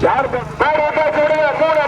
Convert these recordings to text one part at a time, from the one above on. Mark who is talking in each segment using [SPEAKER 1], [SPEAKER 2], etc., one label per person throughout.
[SPEAKER 1] யார் மாடு விட்டா சொல்லுங்க மூணு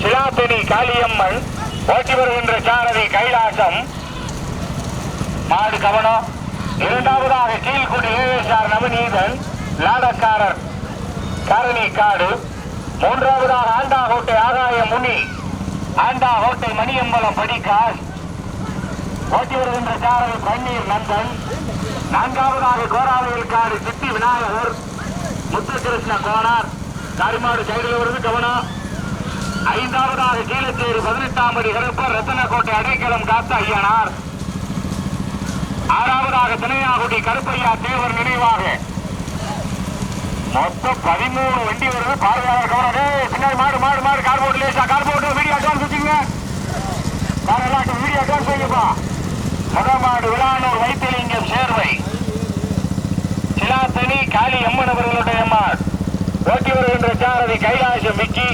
[SPEAKER 1] சிலாத்தனி காளியம்மன் ஓட்டி வருகின்ற சாரதி கைலாசம். மாடு கவனம் இரண்டாவதாக கீழ்குடி ஏஎஸ்ஆர் நவநீதன் லாடக்காரர் காரணி காடு. மூன்றாவதாக ஆண்டா கோட்டை ஆகாய முனி ஆண்டா கோட்டை மணியம்பலம் படிக்காஸ் ஓட்டி வருகின்ற சாரதி பன்னீர் நந்தன். நான்காவதாக கோராவையில் காடு சித்தி விநாயகர் முத்துகிருஷ்ண கோனார். காரிமாடு சைடில் வருது கவனம் ஐந்தாவதாக கீழச்சேரி பதினெட்டாம் அடி கருப்பர் ரத்தனக்கோட்டை அடைக்கலம் காத்த ஐயனார். ஆறாவதாக தினையாகுடி கருப்பையா தேவர் நினைவாக. மொத்தம் பதிமூணு வண்டி வருது. பார்வையாளர் கவனம். டேய், பின்னாடி மாடு மாடு மாடு. கார் போட்டு லேசா கார் போட்டு வீடியோ அட்வான்ஸ் வச்சுங்க. கார் எல்லாம் வீடியோ அட்வான்ஸ் வைங்கப்பா. முதல் விழானூர் வைத்திலிங்கம் சேர்வை. சிலாத்தனி காளி அம்மன் அவர்களுடைய மாடு. ஓட்டி வருகின்ற சாரதி கைலாசம் விக்கி.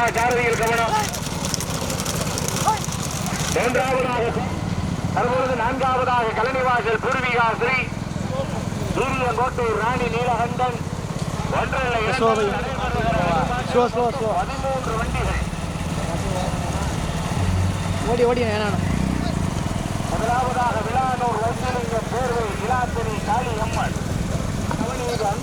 [SPEAKER 1] கிடக்குமா சாரதிகள் கவனம். மூன்றாவதாக தற்பொழுது நான்காவதாக கலனிவாசல் பூர்வீகா ஸ்ரீ சூரியங்கோட்டை ராணி நீலகண்டன் ஒன்றரை பதிமூன்று வண்டிகள்.
[SPEAKER 2] ஓடி ஓடி
[SPEAKER 1] முதலாவதாக விழானூர் வைத்திலிங்க தேர்வை இலாத்திரி காளி அம்மன் நவநீதன்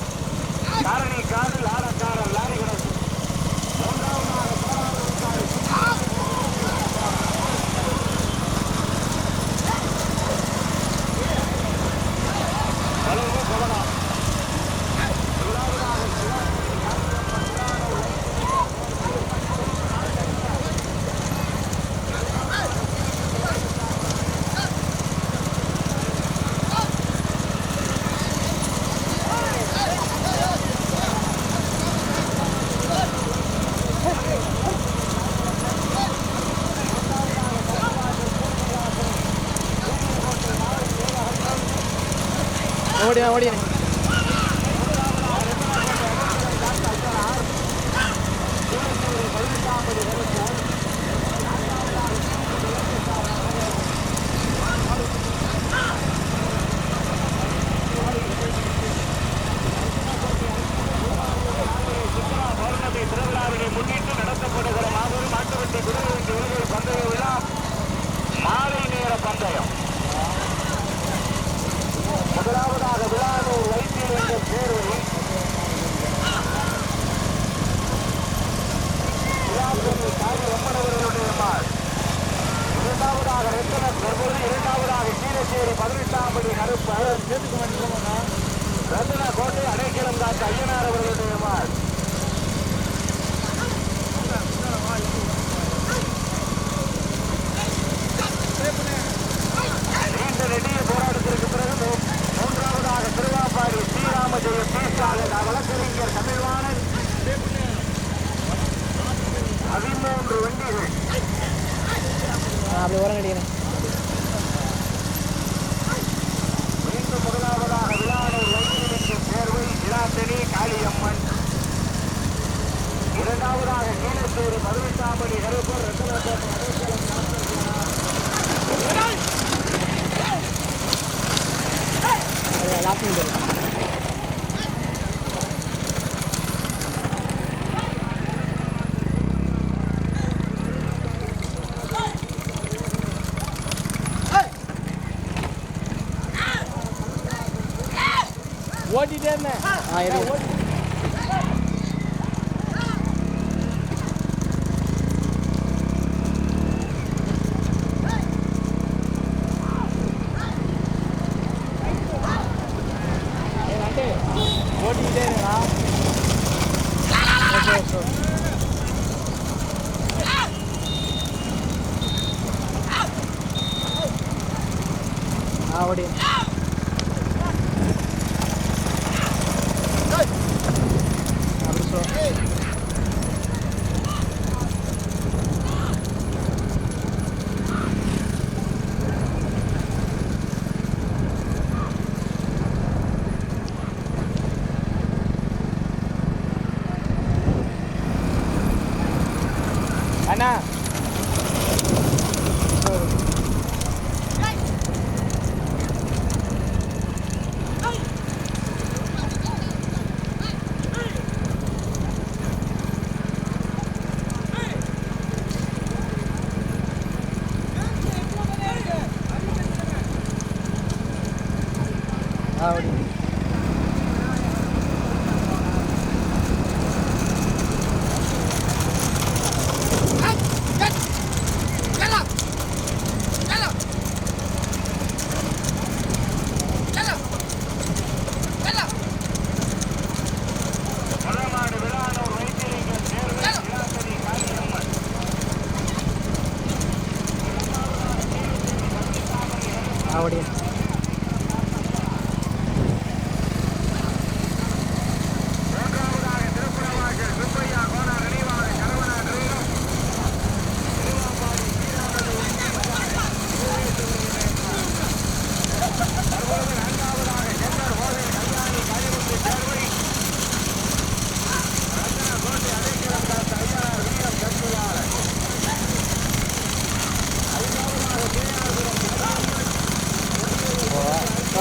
[SPEAKER 2] ಓಟಿದ್ದೇನೆ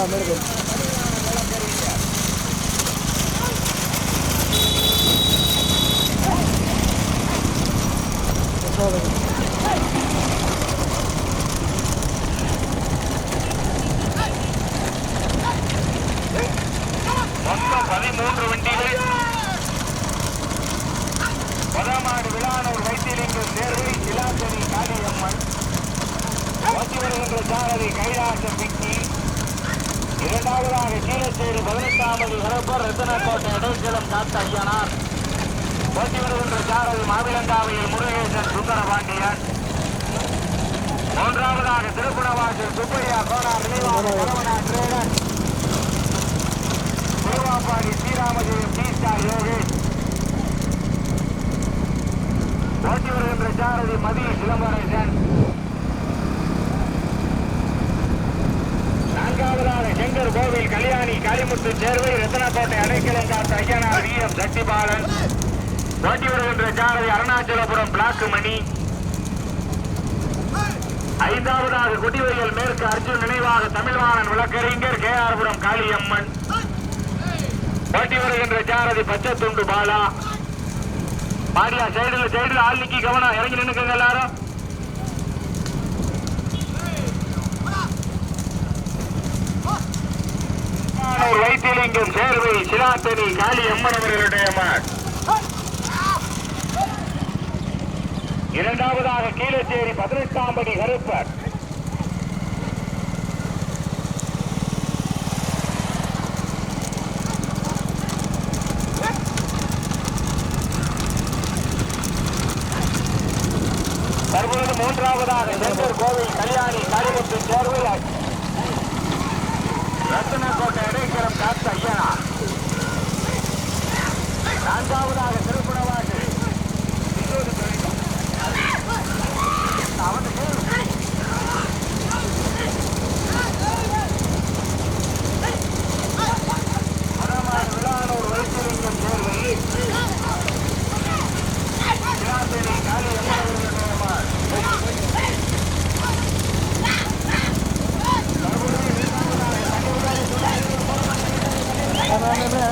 [SPEAKER 2] ஆ மேடு
[SPEAKER 1] மொத்தம் பதிமூன்று வண்டிகள் பதமாடு விழானூர் வைத்திலிங்கம் சேர்வை இலாசரி காளியம்மன் ஓட்டி வருகின்ற சாரதி கைலாசம் பிக்கி இரண்டாவதாக கீழச்சேரி பதினெட்டாவது வரப்பர் ரத்தனக்கோட்டை இடைச்சலம் காத்த ஐயனார் ஓட்டி வருகின்ற சாரதி மாவிலங்காவையில் முருகேசன் சுந்தரபாண்டியன் மூன்றாவதாக திருப்புணவாசல் சுப்பையா கோனார் நினைவாக திருவாப்பாடி ஸ்ரீராமஜெயம் டி ஸ்டார் யோகேஷ். ஓட்டி வருகின்ற சாரதி மதி சிலம்பரேசன் நான்காவதாக செங்கர் கோவில் கல்யாணி காளிமுத்து சேர்வை ரத்தனக்கோட்டை அடைக்கலம் காத்த ஐயனார் வி எம் சக்திபாலன். ஓட்டி வருகின்ற சாரதி அருணாச்சலபுரம் பிளாக்கு மணி. ஐந்தாவதாக குடிவையல் மேற்கு அர்ஜுன் நினைவாக தமிழ்வாணன் விளக்கறிஞர் கே ஆர்புரம் காளியம்மன். போட்டி வருகின்ற சாரதி பச்சை துண்டு பாலா. மாடியா சைடுல சைடுல ஆள் கவனம் இறங்கி நின்னுக்கங்க எல்லாரும். வைத்தியலிங்கம் சேர்வை சிராத்தனி காளி அம்மன் அவர்களுடைய மாட் இரண்டாவதாக கீழச்சேரி பதினெட்டாம் படி கருப்பர் தற்பொழுது மூன்றாவதாக செங்கர் கோவில் கல்யாணி காளிமுத்து சேர்வை ரத்தனக்கோட்டை இடைக்கலம் காத்த ஐயனா நான்காவதாக திருப்புணவாசல் அவன் வடமாடு விழானூர் வைத்திலிங்கம் சேர்வை சிராத்தேரி காளி அம்மன் அவர்களுடைய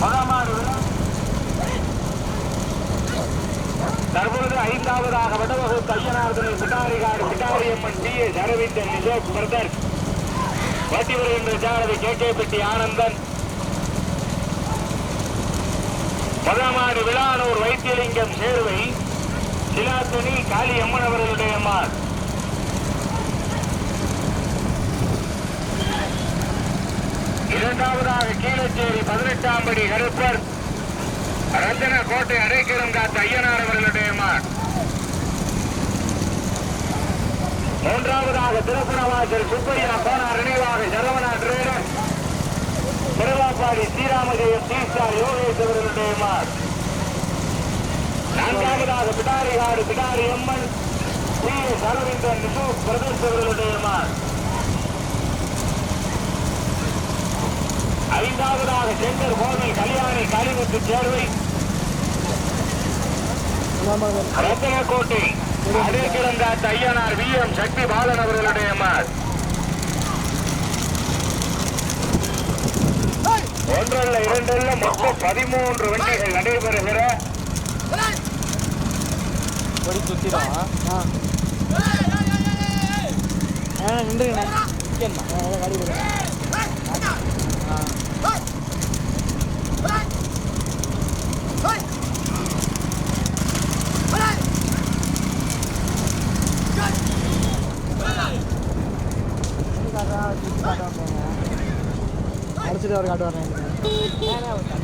[SPEAKER 1] மகாமாடு விழா தற்பொழுது ஐந்தாவதாக வடவகு ஐயனார்துறை பிட்டாரிகாடு பிட்டாரியம்மன் டி எஸ் அரவிந்தன் நிஜோக் பிரதர். வட்டி வருகின்ற ஜாரதி கே கே பெட்டி ஆனந்தன். முதமாடு விழானூர் வைத்தியலிங்கம் சேர்வை சிலாத்தனி காளி அம்மன் அவர்களுடைய மார் இரண்டாவதாக கீழச்சேரி பதினெட்டாம் படி கருப்பர். ரத்தன கோட்டை அடைக்கலம் காத்த ஐயனார் அவர்களுடைய மான். மூன்றாவதாக திருப்பணவாசல் சுப்பையா போனார் நினைவாக சரவணா ட்ரேடர் திருவாப்பாடி ஸ்ரீராமஜெயம் தீஸ்தா யோகேஷ் அவர்களுடைய மார் நான்காவதாக பிடாரிகாடு பிடாரி அம்மன் சி. எஸ் அரவிந்தன் நிசு பிரதேஷ் அவர்களுடைய மார் ஐந்தாவதாக செங்கர் கோவில் கல்யாணி காளிமுத்து சேர்வை.
[SPEAKER 2] ஆமாம்
[SPEAKER 1] அதே அடைக்கிழந்தாத்த தையனார் வி எம் சக்தி பாலன் அவர்களுடைய மார் ஒன்றல்ல இரண்டல்ல மொத்தம் பதிமூன்று வண்டிகள் நடைபெறுகிற
[SPEAKER 2] ஒரு சுற்றிடும் ஆ ചെയ്തവർ കാട്ട് പറഞ്ഞു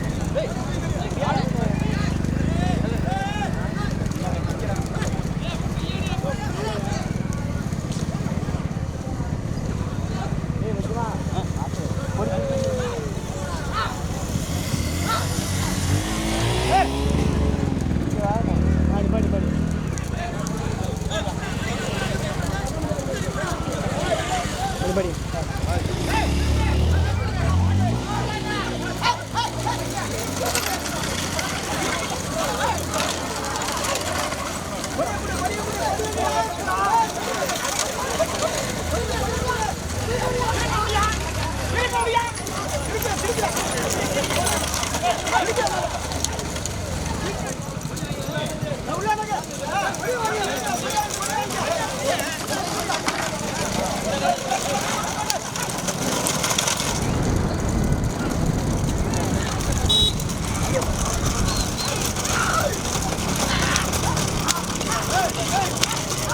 [SPEAKER 2] உள்ள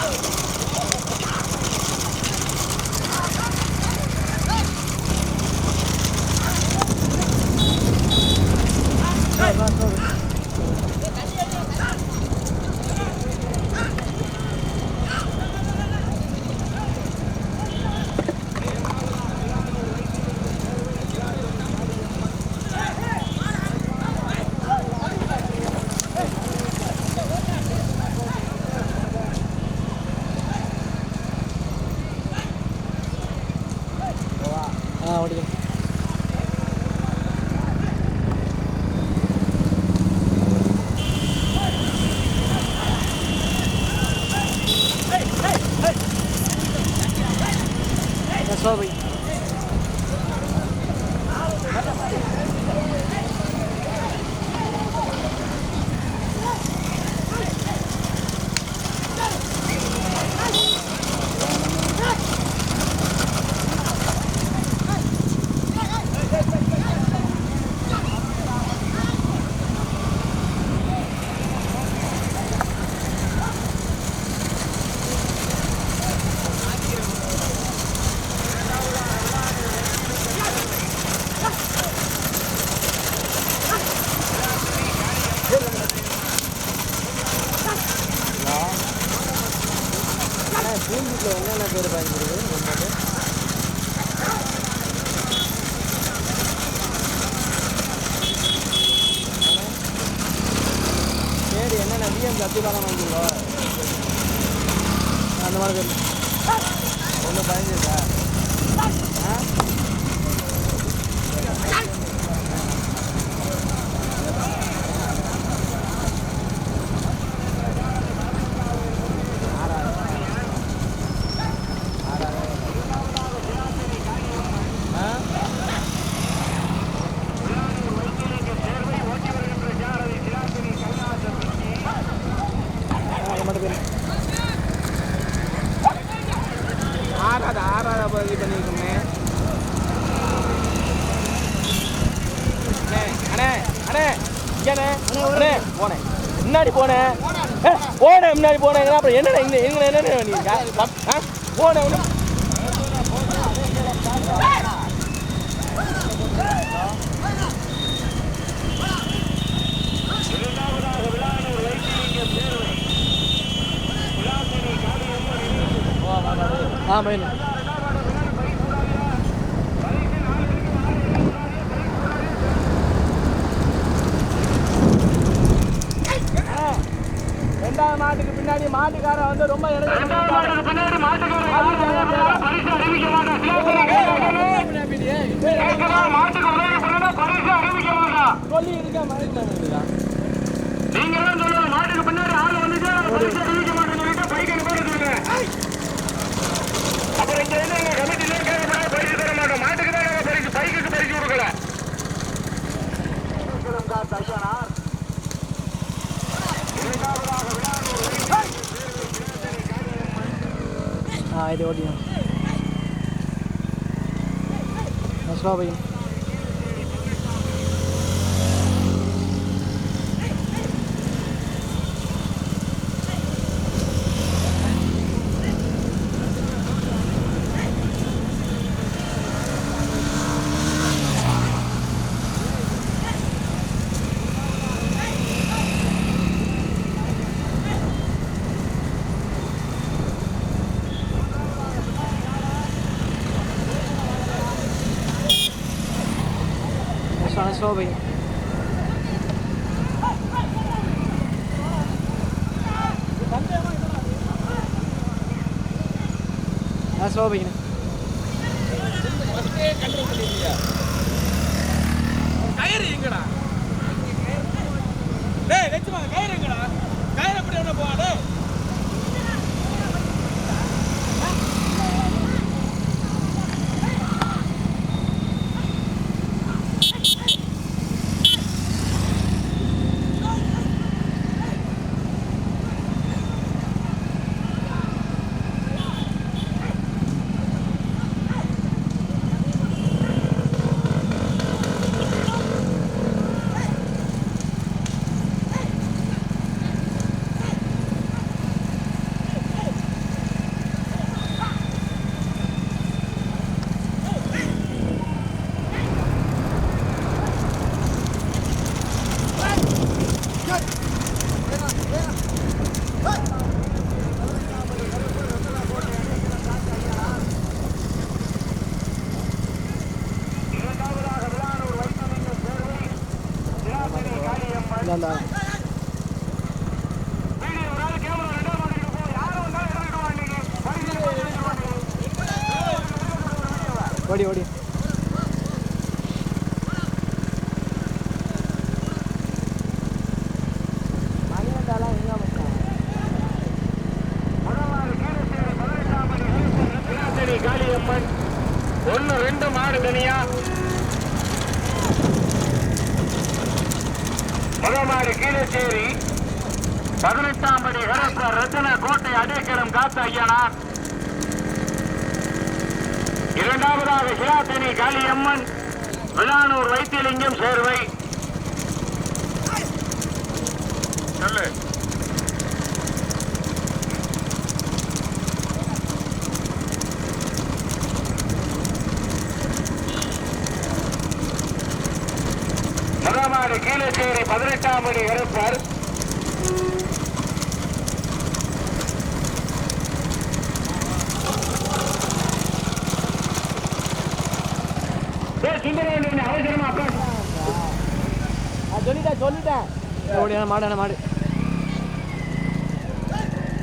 [SPEAKER 2] ஆ அப்புறம் என்னண்ணே என்ன நீங்க? ஆ? போனேன் by the audience. That's Robin. சந்தோஷமான சோபை சோபைங்க
[SPEAKER 3] கயிறு எங்கடா டேய் லட்சுமா கயிறு
[SPEAKER 1] ரெண்டு மாடு தனியா முதமாடு கீழச்சேரி. பதினெட்டாம் படி கரப்பர் ரத்தன கோட்டை அடைக்கலம் காத்த ஐயனார் இரண்டாவதாக சிலாத்தனி காளியம்மன் விழானூர் வைத்தியலிங்கம் சேர்வை. சொல்லு முதமாடு கீழச்சேரி கரப்பர் சுந்தரவேண்டி அவசரமா அப்பா.
[SPEAKER 2] சொல்லிட்டேன் சொல்லிட்டேன். ஓடியான மாடான மாடு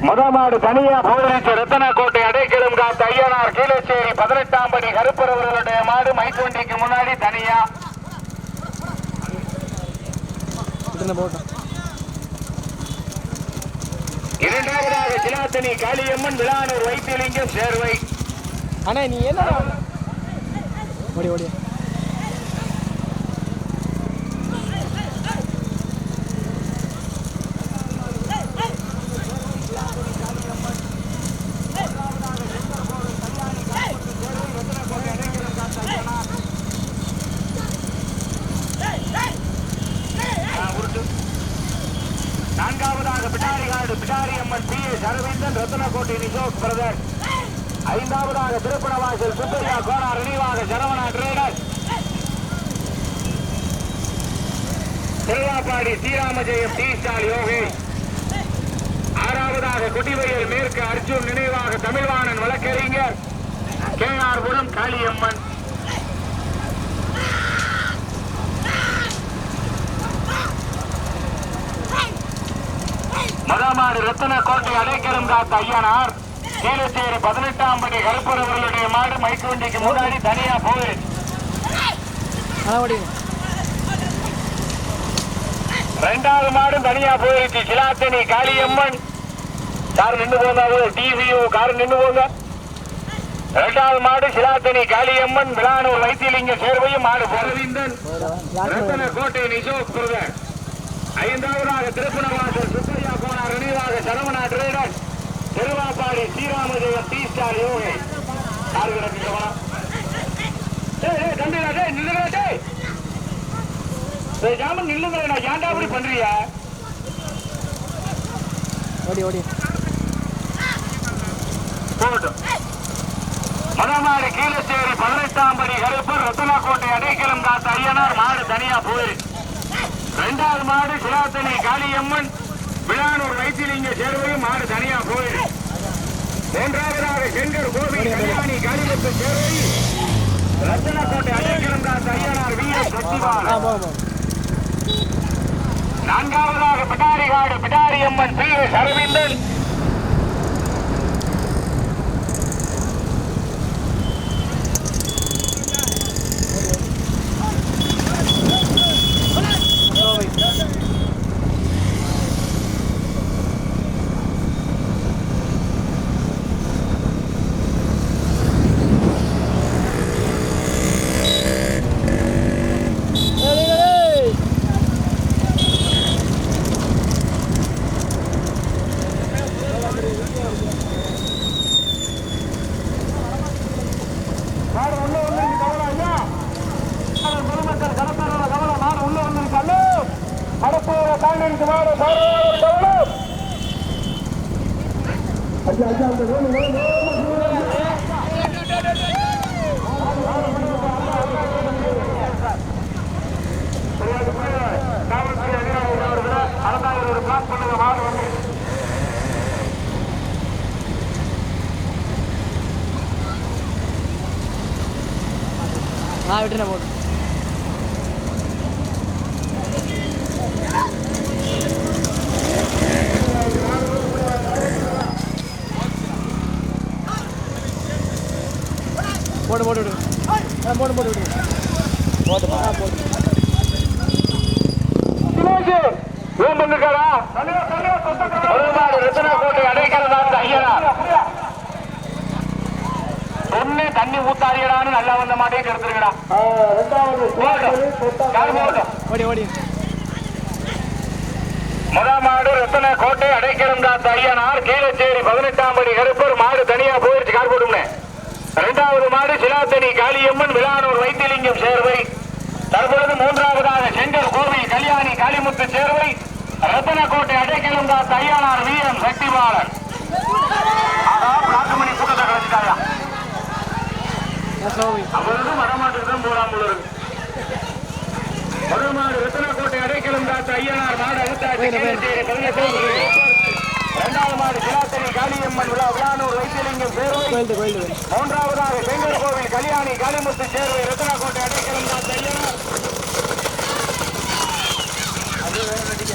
[SPEAKER 1] முதமாடு தனியா போரிச்சு ரத்தன கோட்டை அடைக்கலும் காத்த ஐயனார் கீழச்சேரி பதினெட்டாம் படி கருப்பரவர்களுடைய மாடு மைத்தொண்டிக்கு முன்னாடி தனியா
[SPEAKER 2] விட்டுருந்த போட்டோம்
[SPEAKER 1] இரண்டாவதாக சிலாத்தனி காளியம்மன் விளானூர் வைத்தியலிங்கம் சேர்வை.
[SPEAKER 2] அண்ணா நீ என்ன ஓடி ஓடி
[SPEAKER 1] நான்காவதாக Pidarikadu Pidari Amman P S Aravindan Rathnakottai Nishok brother ஐந்தாவதாக திருப்பணவாசல் சுப்பையா கோனார் நினைவாக Saravana trader Thiruvappadi T star Yogi ஆறாவதாக குடிவயல் மேற்கு அர்ஜுன் நினைவாக தமிழ்வாணன் வழக்கறிஞர். K R Puram Kaliyamman. மதமாடு Rathnakottai அடைக்கலம் காத்த ஐயனார். கீழச்சேரி பதினெட்டாம் படி கருப்பரவர்களுடைய மாடு மைக்கு வண்டிக்கு முன்னாடி தனியா போகுது ரெண்டாவது மாடு தனியா போயிருச்சு சிலாத்தனி காளியம்மன். கார் நின்று போங்க டிவியு கார் நின்று போங்க. இரண்டாவது மாடு சிலாத்தனி காளியம்மன் விளானூர் வைத்தியலிங்க சேர்வையும் மாடு பரவிந்தன் ரத்தன கோட்டை நிசோக் பிரதர் ஐந்தாவதாக திருப்பணவாசல் சுப்பையா கோனார் நினைவாக Saravana trader Thiruvappadi Sriramajayam T star யோகை யாரு கிடக்குங்கம்மா டேய் ஜாமன் நில்லுங்கடா ஏன்டா அப்படி பண்றியா?
[SPEAKER 2] ஓடி ஓடி.
[SPEAKER 1] போகட்டும். மதமாடு கீழச்சேரி பதினெட்டாம் படி கருப்பர் ரத்தனாக்கோட்டை அடைக்கலம் காத்த ஐயனார் மாடு தனியா போயிருக்கு ரெண்டாவது மாடு சிலாத்தனி காளியம்மன் விழானூர் வைத்திலிங்க சேர்வையும் மாடு தனியா போயிருக்கு மூன்றாவதாக செங்கர் கோவில் கல்யாணி காளிமுத்து சேர்வை. ரத்தனக்கோட்டை அடைக்கலம் காத்த ஐயனார் வீர சக்திவான் நான்காவதாக பிடாரிகாடு பிடாரியம்மன் பி எஸ் அரவிந்தன் மாடு உள்ள வந்து கவலை ஐயா மாடு பொதுமக்கள் கடப்பாரோட கவலை மாடு உள்ள வந்து கல்லு கடப்பூர காங்கிரஸ் மாடு பார்வையாளர் கவலை ஐயா ஐயா அந்த வேணு வேணு காவல்துறை அதிகாரிகள் அவர்களை அரசாங்கம் ஒரு பிளாக் பண்ணுங்க மாடு வந்து
[SPEAKER 2] ஆ விட்டுறேன் போடு போடு போட்டு விடு. ஆ, போடு போட்டு விடு. போதுமா ஆ, போடு.
[SPEAKER 1] சிவாஜி ரூம் பண்ணிருக்காரா ரத்னா கோட்டை அடைக்கிறதா ஐயரா சொன்னே தண்ணி ஊத்தாரியடான்னு நல்லா வந்த மாட்டே கெடுத்துருக்கடா
[SPEAKER 2] ஓடி ஓடி
[SPEAKER 1] முதல் மாடு ரத்தன கோட்டை அடைக்கலம் காத்த ஐயனார் கீழச்சேரி பதினெட்டாம் படி கருப்பர் மாடு தனியா போயிருச்சு கார் போட்டுமே இரண்டாவது மாடு சிலாத்தனி காளியம்மன் விழானூர் வைத்திலிங்கம் சேர்வை. தற்பொழுது மூன்றாவதாக செங்கல் கோவில் கல்யாணி காளிமுத்து சேர்வை. ரத்தனக்கோட்டை அடைக்கலம் காத்த ஐயனார் வி எம் சக்திபாலன். அதான் பிளாக்குமணி கூட்டத்தை கலைச்சிட்டாயா? அவரும் வரமாட்டுதான் போடாமல் வருமாறு ரத்தனக்கோட்டை அடைக்கலம் காத்த ஐயனார் மாடு அழுத்தாட்சி இரண்டாவது மாடு சிலாத்தனி காளியம்மன் விழா விழானூர் வைத்தியலிங்கம் சேர்வை. மூன்றாவதாக செங்கல் கோவில் கல்யாணி காளிமுத்து சேர்வை ரத்தனக்கோட்டை அடைக்கலம் காத்த ஐயனார். அது வேற நடிக்க